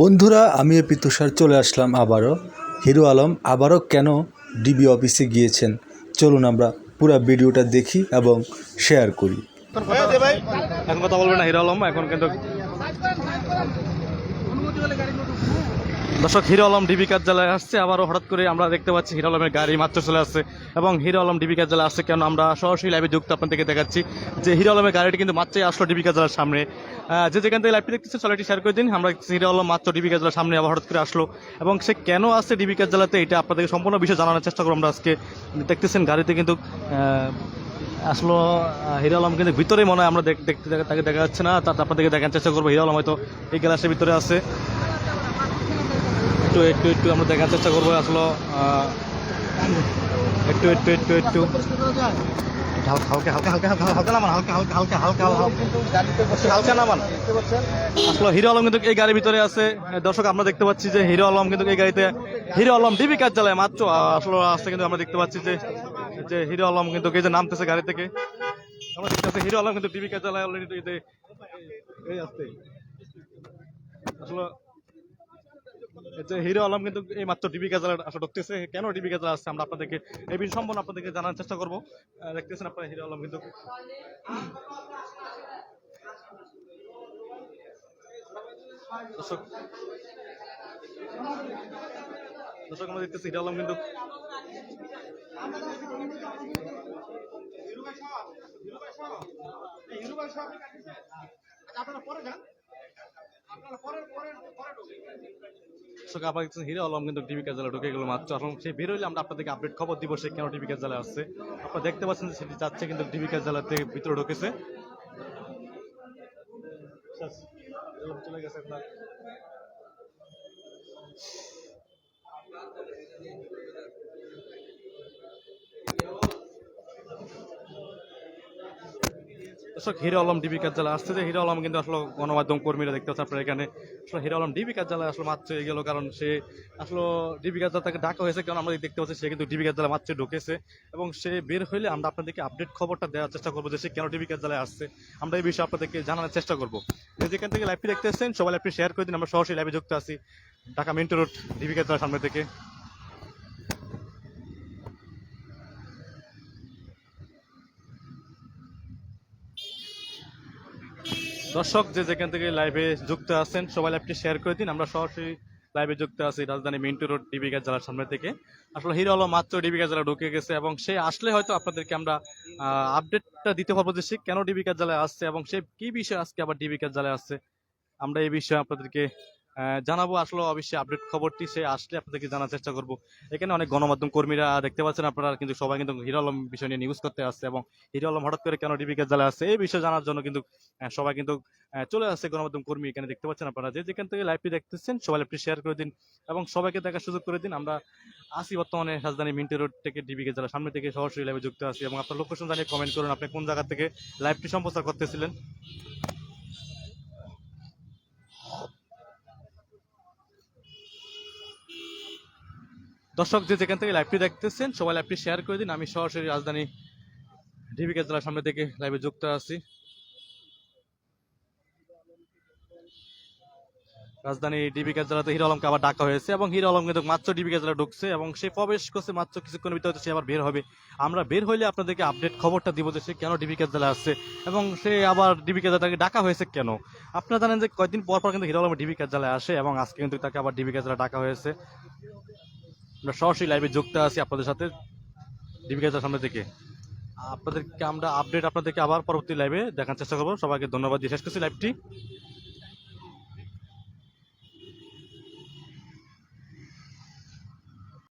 বন্ধুরা আমি এ তুষার চলে আসলাম আবারও। হিরো আলম আবারও কেন ডিবি অফিসে গিয়েছেন? চলুন আমরা পুরা ভিডিওটা দেখি এবং শেয়ার করি। এখন কথা বলবে না হিরো আলম, এখন কিন্তু দর্শক, হিরো আলম ডিবি কার্যালয়ে আসছে। আবারও হঠাৎ করে আমরা দেখতে পাচ্ছি হিরো আলমের গাড়ি মাত্র চলে আসছে এবং হিরো আলম ডিবি কার্যালয়ে আসছে কেন আমরা সরাসরি লাইভে যুক্ত আপনাদেরকে দেখাচ্ছি যে হিরো আলমের গাড়িটি কিন্তু মাত্রই আসলো ডিবি কার্যালয়ের সামনে। যে যেখান থেকে লাইভটি দেখতেছে চলো শেয়ার করে দিন। আমরা হিরো আলম মাত্র ডিবি কার্যালয়ের সামনে আবার হঠাৎ করে আসলো এবং সে কেন আসছে ডিবি কার্যালয়তে, এটা আপনাদেরকে সম্পূর্ণ বিষয় জানানোর চেষ্টা করব। আমরা আজকে দেখতেছেন গাড়িতে কিন্তু আসলো হিরো আলম কিন্তু ভিতরে মনে হয় আমরা দেখ- দেখতে তাকে দেখা যাচ্ছে না। তার আপনাদেরকে দেখার চেষ্টা করব। হিরো আলম হয়তো এই গ্লাসের ভিতরে আছে। একটু একটু একটু আমরা দেখার চেষ্টা করব আসলো একটু একটু একটু একটু। হালকা হালকা হালকা হালকা হালকা হালকা আসলে হিরো আলম কিন্তু এই গাড়ির ভিতরে আছে। দর্শক, আমরা দেখতে পাচ্ছি যে হিরো আলম কিন্তু এই গাড়িতে, হিরো আলম ডিবি কার্যালয় মাত্র আসলে আসতে কিন্তু আমরা দেখতে পাচ্ছি যে যে হিরো আলম কিন্তু এই যে নামতেছে গাড়ি থেকে। আমরা দেখতে পাচ্ছি হিরো আলম কিন্তু ডিবি কার্যালয় অলরেডি এই আসতে আসলে যে হিরো আলম কিন্তু এই মাত্র ডিবি কার্যালয় আসলে ঢুকতেছে। কেন ডিবি কার্যালয় আসছে? আমরা আপনাদেরকে এই বিষয় সম্পূর্ণ আপনাদেরকে জানার চেষ্টা করব। দেখতেছেন আপনারা হিরো আলম কিন্তু। দর্শক দর্শক, আমরা দেখতেছি হিরো আলম কিন্তু। দর্শক আবার দেখতেছেন হিরো আলম কিন্তু টিভি কার্যালয়ে ঢুকে গেল মাত্র। এখন সে বের হইলে আমরা আপনাদেরকে আপডেট খবর দিব সে কেন টিভি কার্যালয়ে আসছে। আপনারা দেখতে পাচ্ছেন যে সেটি যাচ্ছে কিন্তু টিভি কার্যালয় থেকে ভিতরে ঢুকেছে। চলে গেছে আপনার। দর্শক, হিরো আলম ডিবি কার্যালয় আসছে যে, হিরো আলম কিন্তু আসলে গণমাধ্যম কর্মীরা দেখতে পাচ্ছেন আপনারা এখানে। আসলে হিরো আলম ডিবি কার্যালয় আসলে মাত্র গেল, কারণ সে আসলে ডিবি কার্যালয় তাকে ডাকা হয়েছে, কারণ আমরা দেখতে পাচ্ছি সে কিন্তু ডিবি কার্যালয় মাত্র ঢুকেছে। এবং সে বের হইলে আমরা আপনাদেরকে আপডেট খবরটা দেওয়ার চেষ্টা করব যে সে কেন ডিবি কার্যালয়ে আসছে। আমরা এই বিষয়ে আপনাদেরকে জানানোর চেষ্টা করব। যেখান থেকে লাইভটি দেখতে এসেছেন, সবাই লাইভটি শেয়ার করে দিন, আমরা সরাসরি লাইভে যুক্ত আছি। ঢাকা মিন্টো রোড, ডিবি কার্যালয়ের সামনে থেকে। দর্শক যে যেখান থেকে লাইভে যুক্ত আছেন, সবাই লাইভটি শেয়ার করে দিন। আমরা সরাসরি লাইভে যুক্ত আছি রাজধানী মিন্টু রোড ডিবিকা জেলার সামনে থেকে। আসলে হিরো হলো মাত্র ডিবিকা জেলা ঢুকে গেছে এবং সে আসলে হয়তো আপনাদেরকে আমরা আপডেটটা দিতে পারব যে সে কেন ডিবিকা জেলায় আসছে এবং সে কি বিষয়ে আজকে আবার ডিবিকা জেলায় আসছে। আমরা এই বিষয়ে আপনাদেরকে জানাব। আসলে অবশ্যই আপডেট খবরটি সে আসলে আপনাদেরকে জানার চেষ্টা করব। এখানে অনেক গণমাধ্যম কর্মীরা দেখতে পাচ্ছেন, আপনারা কিন্তু সবাই কিন্তু হিরো আলম বিষয় নিয়ে নিউজ করতে আসছে এবং হিরো আলম হঠাৎ করে কেন ডিবি জ্বালা আসছে, এই বিষয়ে জানার জন্য কিন্তু সবাই কিন্তু চলে আসছে গণমাধ্যম কর্মী এখানে দেখতে পাচ্ছেন আপনারা। যে যেখান থেকে লাইভটি দেখতেছেন, সবাই লাইভটি শেয়ার করে দিন এবং সবাইকে দেখার সুযোগ করে দিন। আমরা আসি বর্তমানে রাজধানী মিন্টু রোড থেকে ডিবি জ্বালা সামনে থেকে সরাসরি লাইভে যুক্ত আছি এবং আপনার লোকেশন জানিয়ে কমেন্ট করুন, আপনি কোন জায়গা থেকে লাইভটি সম্প্রচার করতেছিলেন। দর্শক যে যেখান থেকে লাইভটি দেখতেছেন, সবাই লাইভটি শেয়ার করে দিন। আমি সরাসরি রাজধানী ডিবি জেলার সামনে থেকে লাইভে যুক্ত আছি। রাজধানী ডিবি জেলাতে হিরো আলমকে আবার ডাকা হয়েছে এবং হিরো আলম কিন্তু মাত্র ডিবি জেলা ঢুকছে এবং সে প্রবেশ করছে মাত্র কিছুক্ষণের ভিতরে সে আবার বের হবে। আমরা বের হইলে আপনাদেরকে আপডেট খবরটা দিব যে সে কেন ডিবি জেলা আসছে এবং সে আবার ডিবি জেলাটাকে ডাকা হয়েছে কেন? আপনারা জানেন যে কয়েকদিন পর পর কিন্তু হিরো আলম ডিবি জেলায় আসে এবং আজকে কিন্তু তাকে আবার ডিবি জেলা ডাকা হয়েছে। আমরা সরাসরি লাইভে যুক্ত আছি আপনাদের সাথে, দীপিকা সামনে থেকে আপনাদেরকে আমরা আপডেট আপনাদেরকে আবার পরবর্তী লাইভে দেখার চেষ্টা করব। সবাইকে ধন্যবাদ দিয়ে শেষ করছি লাইভটি